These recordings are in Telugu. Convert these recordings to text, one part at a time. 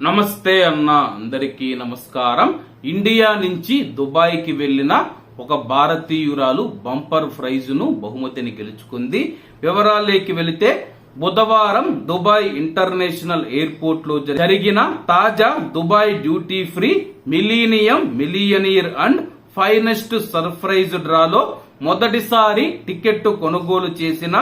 నమస్తే అన్న అందరికీ నమస్కారం. ఇండియా నుంచి దుబాయ్కి వెళ్ళిన ఒక భారతీయురాలు బంపర్ ప్రైజ్ను బహుమతిని గెలుచుకుంది. వివరాలేకి వెళితే బుధవారం దుబాయ్ ఇంటర్నేషనల్ ఎయిర్పోర్ట్లో జరిగిన తాజా Dubai duty free millennium millionaire and finest surprise డ్రాలో మొదటిసారి టికెట్ కొనుగోలు చేసిన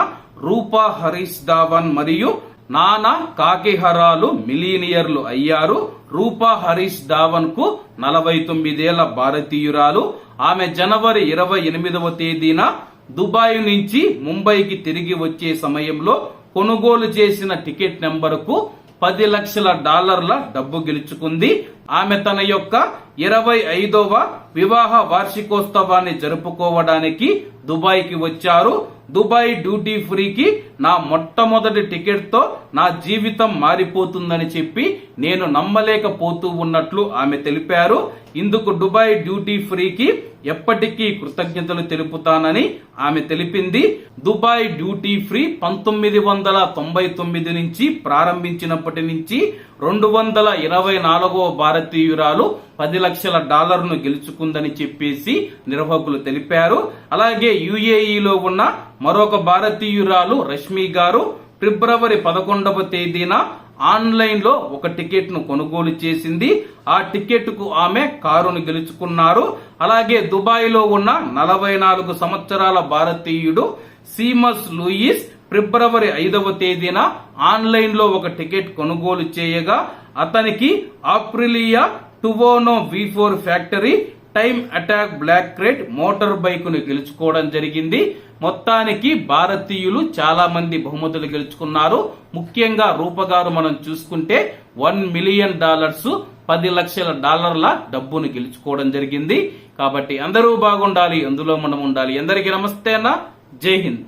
రూపా హరీష్ ధావన్ మరియు నానా కాకిహరాలు మిలీనియర్లు అయ్యారు. రూపా హరీష్ ధావన్కు నలభై తొమ్మిదేళ్ళ భారతీయురాలు. ఆమె జనవరి ఇరవై ఎనిమిదవ తేదీన దుబాయ్ నుంచి ముంబైకి తిరిగి వచ్చే సమయంలో కొనుగోలు చేసిన టికెట్ నెంబర్కు పది లక్షల డాలర్ల డబ్బు గెలుచుకుంది. ఆమె తన యొక్క ఇరవై ఐదవ వివాహ వార్షికోత్సవాన్ని జరుపుకోవడానికి దుబాయ్కి వచ్చారు. దుబాయ్ డ్యూటీ ఫ్రీకి నా మొట్టమొదటి టికెట్తో నా జీవితం మారిపోతుందని చెప్పి నేను నమ్మలేకపోతూ ఉన్నట్లు ఆమె తెలిపారు. ఇందుకు దుబాయ్ డ్యూటీ ఫ్రీకి ఎప్పటికీ కృతజ్ఞతలు తెలుపుతానని ఆమె తెలిపింది. దుబాయ్ డ్యూటీ ఫ్రీ పంతొమ్మిది వందల తొంభై తొమ్మిది నుంచి ప్రారంభించినప్పటి నుంచి రెండు వందల ఇరవై నాలుగవ భారతీయురాలు పది లక్షల డాలర్ను గెలుచుకుందని చెప్పేసి నిర్వాహకులు తెలిపారు. అలాగే యుఏఈలో ఉన్న మరొక భారతీయురాలు రష్మి గారు ఫిబ్రవరి పదకొండవ తేదీన ఆన్లైన్లో ఒక టికెట్ను కొనుగోలు చేసింది. ఆ టికెట్కు ఆమె కారును గెలుచుకున్నారు. అలాగే దుబాయ్లో ఉన్న నలభై నాలుగు సంవత్సరాల భారతీయుడు సీమస్ లూయిస్ ఫిబ్రవరి ఐదవ తేదీన ఆన్లైన్లో ఒక టికెట్ కొనుగోలు చేయగా అతనికి Aprilia Tuono V four factory time attack black crate motor బైక్ను గెలుచుకోవడం జరిగింది. మొత్తానికి భారతీయులు చాలా మంది బహుమతులు గెలుచుకున్నారు. ముఖ్యంగా రూపగారు మనం చూసుకుంటే వన్ మిలియన్ డాలర్స్ పది లక్షల డాలర్ల డబ్బును గెలుచుకోవడం జరిగింది. కాబట్టి అందరూ బాగుండాలి అందులో మనం ఉండాలి. అందరికీ నమస్తే అన్న. జై హింద్.